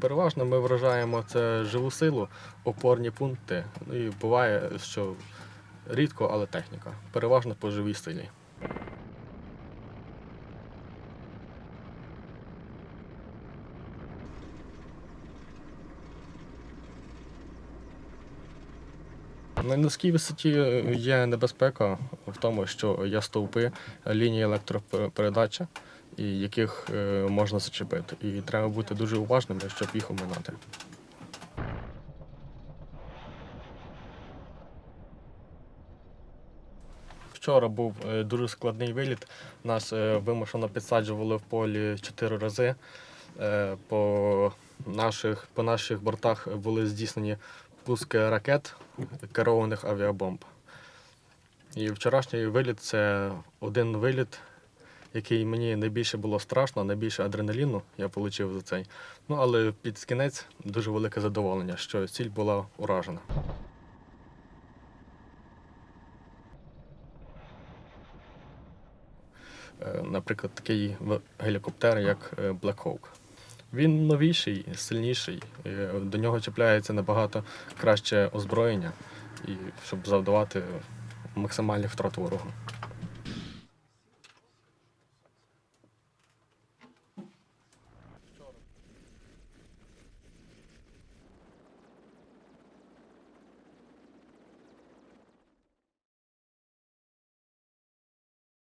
Переважно ми вражаємо це живу силу, опорні пункти. Ну і буває, що рідко, але техніка. Переважно по живій силі. На низькій висоті є небезпека в тому, що є стовпи лінії електропередачі, яких е, можна зачепити. І треба бути дуже уважними, щоб їх оминати. Вчора був е, дуже складний виліт. Нас е, вимушено підсаджували в полі чотири рази. По наших, по наших бортах були здійснені пуски ракет керованих авіабомб. І вчорашній виліт це один виліт, який мені найбільше було страшно, найбільше адреналіну я отримав за цей. Ну але під кінець дуже велике задоволення, що ціль була уражена. Е, Наприклад, такий гелікоптер, як е, Black Hawk. Він новіший, сильніший. До нього чіпляється набагато краще озброєння, і щоб завдавати максимальних втрат ворогу.